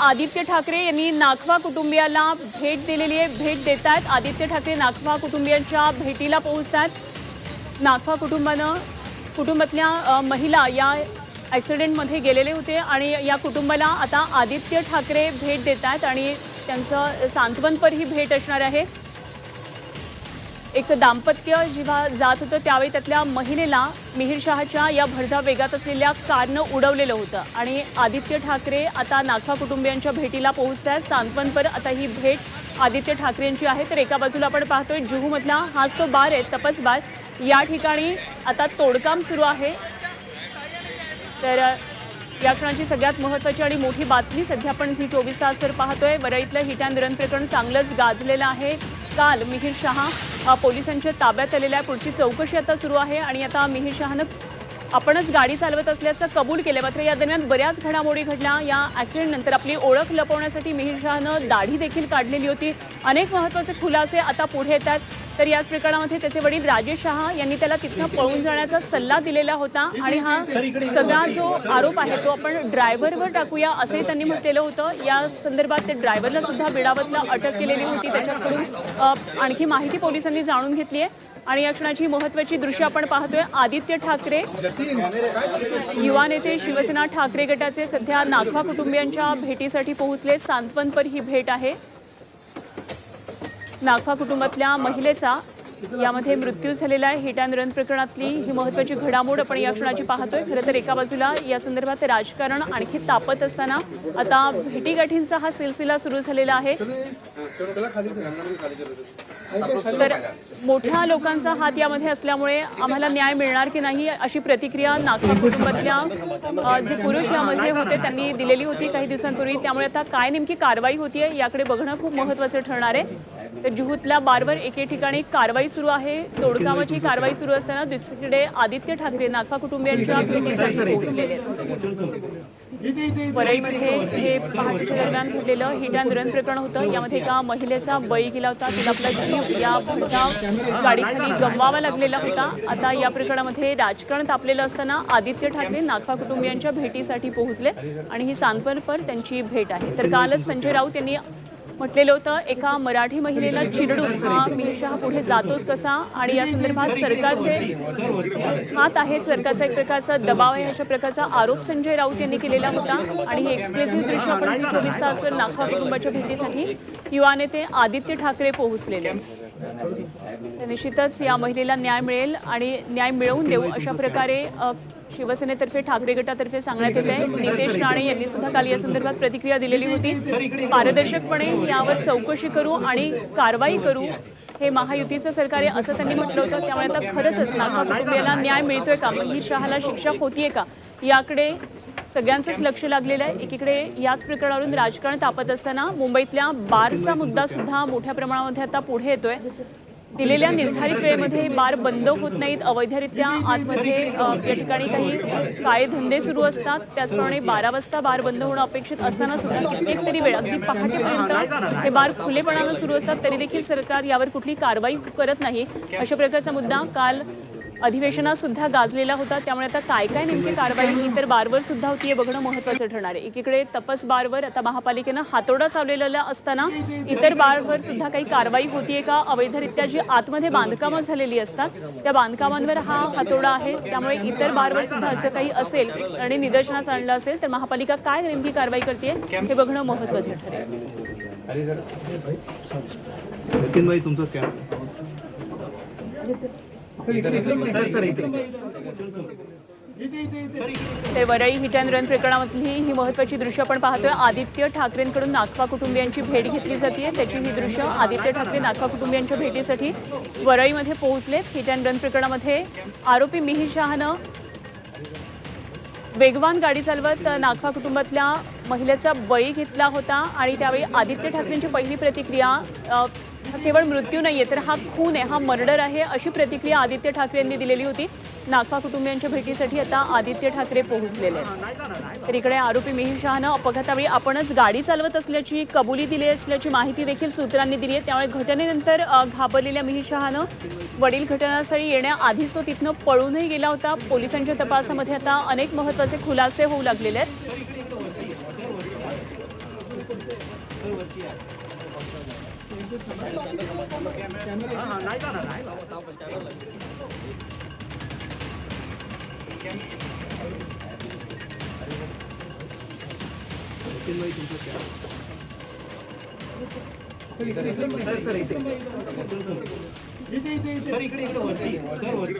आदित्य ठाकरे यांनी नाखवा कुटुंबियाला भेट दिलेली आहे. भेट देत आहेत आदित्य ठाकरे नाखवा कुटुंबियांच्या भेटीला पोहोचत आहेत नाखवा कुटुंबानं कुटुंबातल्या महिला या ॲक्सिडेंटमध्ये गेलेले होते आणि या कुटुंबाला आता आदित्य ठाकरे भेट देत आहेत आणि त्यांचं सांत्वनपर ही भेट असणार आहे. एक दाम्पत्य जेव्हा जात होतं त्यावेळी त्यातल्या महिलेला मिहीर शहाच्या या भरधाव वेगात असलेल्या कारनं उडवलेलं होतं. आणि आदित्य ठाकरे आता नाखवा कुटुंबियांच्या भेटीला पोहोचत आहेत सांत्वनपर आता ही भेट आदित्य ठाकरेंची आहे. तर एका बाजूला आपण पाहतोय जुहूमधला हाच तो बार आहे तपस बार. या ठिकाणी आता तोडकाम सुरू आहे. तर या क्षणाची सगळ्यात महत्त्वाची आणि मोठी बातमी सध्या आपण झी चोवीस तास तर पाहतोय. वरळीतलं हिट अँड रन प्रकरण चांगलंच गाजलेलं आहे. काल मिहीर शहा पोलिसांच्या ताब्यात आलेल्या पुढची चौकशी आता सुरू आहे आणि आता मिहीर शहानं आपणच गाडी चालवत असल्याचं कबूल केलं. मात्र या दरम्यान बऱ्याच घडामोडी घडल्या. या ॲक्सिडेंटनंतर आपली ओळख लपवण्यासाठी मिहीर शहानं दाढी देखील काढलेली होती. अनेक महत्त्वाचे खुलासे आता पुढे येतात तर याच प्रकरणामध्ये त्याचे वडील राजेश शहा यांनी त्याला तिथनं पळून जाण्याचा सल्ला दिलेला होता. आणि हा सगळा जो आरोप आहे तो आपण ड्रायव्हरवर टाकूया असंही त्यांनी म्हटलेलं होतं. या संदर्भात ते ड्रायव्हरला सुद्धा बिडावतला अटक केलेली होती. त्याच्याकडून आणखी माहिती पोलिसांनी जाणून घेतली आहे. आणि या क्षणाची महत्त्वाची दृश्य आपण पाहतोय. आदित्य ठाकरे युवा नेते शिवसेना ठाकरे गटाचे सध्या नागवा कुटुंबियांच्या भेटीसाठी पोहोचले. सांत्वनपर ही भेट आहे. नाखा कुटुंबातल्या महिलेचा यामध्ये मृत्यू झालेला आहे. हिट अँड रन प्रकरणातली ही महत्त्वाची घडामोड आपण या क्षणाची पाहतोय. खरं तर एका बाजूला या संदर्भात राजकारण आणखी तापत असताना आता भेटीगाठींचा हा सिलसिला सुरू झालेला आहे. तर मोठ्या लोकांचा हात यामध्ये असल्यामुळे आम्हाला न्याय मिळणार की नाही अशी प्रतिक्रिया नागपूर कुटुंबातल्या जे पुरुष यामध्ये होते त्यांनी दिलेली होती काही दिवसांपूर्वी. त्यामुळे आता काय नेमकी कारवाई होतीये याकडे बघणं खूप महत्त्वाचं ठरणार आहे. तर जुहूतल्या बारवर एके ठिकाणी कारवाई सुरू आहे. तोडकामाची कारवाई सुरू असताना दुसरीकडे आदित्य ठाकरे नागवा कुटुंबियांच्या भेटीसाठी पोहोचलेले. वरळीमध्ये हे पहाटेच्या दरम्यान घडलेलं हिट अँड रन प्रकरण होतं. यामध्ये एका महिलेचा बळी गेला होता. तिला आपला जीव या गाडीखाली गमवावा लागलेला होता. आता या प्रकरणामध्ये राजकारण तापलेलं असताना आदित्य ठाकरे नागवा कुटुंबियांच्या भेटीसाठी पोहोचले आणि ही सांत्वनपर त्यांची भेट आहे. तर कालच संजय राऊत यांनी म्हटलेलं होतं एका मराठी महिलेला चिरडून हा मिहिर शहा पुढे जातोच कसा. आणि या संदर्भात सरकारचे हात आहेत. सरकारचा एक प्रकारचा दबाव आहे अशा प्रकारचा आरोप संजय राऊत यांनी केलेला होता. आणि हे एक्सक्लुझिव्ह दृश्य आपण चोवीस तासवर नागवा कुटुंबाच्या भेटीसाठी युवा नेते आदित्य ठाकरे पोहोचलेले. निश्चितच या महिलेला न्याय मिळेल आणि न्याय मिळवून देऊ अशा प्रकारे शिवसेनेतर्फे ठाकरे गटातर्फे सांगण्यात येत आहे. नितेश राणे यांनी सुद्धा काल या संदर्भात प्रतिक्रिया दिलेली होती. पारदर्शकपणे यावर चौकशी करू आणि कारवाई करू हे महायुतीचं सरकार आहे असं त्यांनी म्हटलं होतं. त्यामुळे आता खरंच नागवा कुटुंबियाला न्याय मिळतोय का? ही शहाला शिक्षा होतीये का? याकडे सगळ्यांचंच लक्ष लागलेलं आहे. एकीकडे याच प्रकरणावरून राजकारण तापत असताना मुंबईतल्या बारचा मुद्दा सुद्धा मोठ्या प्रमाणामध्ये आता पुढे येतोय. दिलेल्या निर्धारित वेळेमध्ये बार बंद होत नाहीत. अवैधरित्या आतमध्ये या ठिकाणी काही काळे धंदे सुरू असतात. त्याचप्रमाणे बारा वाजता बार बंद होणं अपेक्षित असताना सुद्धा कित्येक तरी वेळ अगदी पहाटेपर्यंत हे बार खुलेपणानं सुरू असतात. तरी देखील सरकार यावर कुठली कारवाई करत नाही. अशा प्रकारचा मुद्दा काल अधिवेशनात सुद्धा गाजलेला होता. त्यामुळे आता काय काय नेमकी कारवाई ही तर बारवर सुद्धा होती हे बघणं महत्त्वाचं ठरणार आहे. एकीकडे तपस बारवर आता महापालिकेनं हातोडा चावलेला असताना इतर बारवर सुद्धा काही कारवाई होतीये का? अवैधरित्या जी आतमध्ये बांधकामं झालेली असतात त्या बांधकामांवर हा हातोडा आहे. त्यामुळे इतर बारवर सुद्धा असं काही असेल आणि निदर्शनास आणलं असेल तर महापालिका काय नेमकी कारवाई करते हे बघणं महत्वाचं ठरेल. नितीन भाई तुमचं ते वरळी हिट अँड रन प्रकरणामधली ही महत्वाची दृश्य आपण पाहतोय. आदित्य ठाकरेंकडून नागवा कुटुंबियांची भेट घेतली जाते त्याची ही दृश्य आदित्य ठाकरे नागवा कुटुंबियांच्या भेटीसाठी वरळीमध्ये पोहोचलेत. हिट अँड रन प्रकरणामध्ये आरोपी मिहीर शहानं वेगवान गाडी चालवत नागवा कुटुंबातल्या महिलेचा बळी घेतला होता आणि त्यावेळी आदित्य ठाकरेंची पहिली प्रतिक्रिया केवळ मृत्यू नाही आहे तर हा खून आहे हा मर्डर आहे अशी प्रतिक्रिया आदित्य ठाकरे यांनी दिलेली होती. नागपा कुटुंबियांच्या भेटीसाठी आता आदित्य ठाकरे पोहोचलेले तर इकडे आरोपी मिहिर शहानं अपघातावेळी आपणच गाडी चालवत असल्याची कबुली दिली असल्याची माहिती देखील सूत्रांनी दिली आहे. त्यामुळे घटनेनंतर घाबरलेल्या मिहिर शहानं वडील घटनास्थळी येण्याआधीच तो तिथनं पळूनही गेला होता. पोलिसांच्या तपासामध्ये आता अनेक महत्त्वाचे खुलासे होऊ लागलेले आहेत. सर सर इथे सर इकडे इकडे वरती सर वरती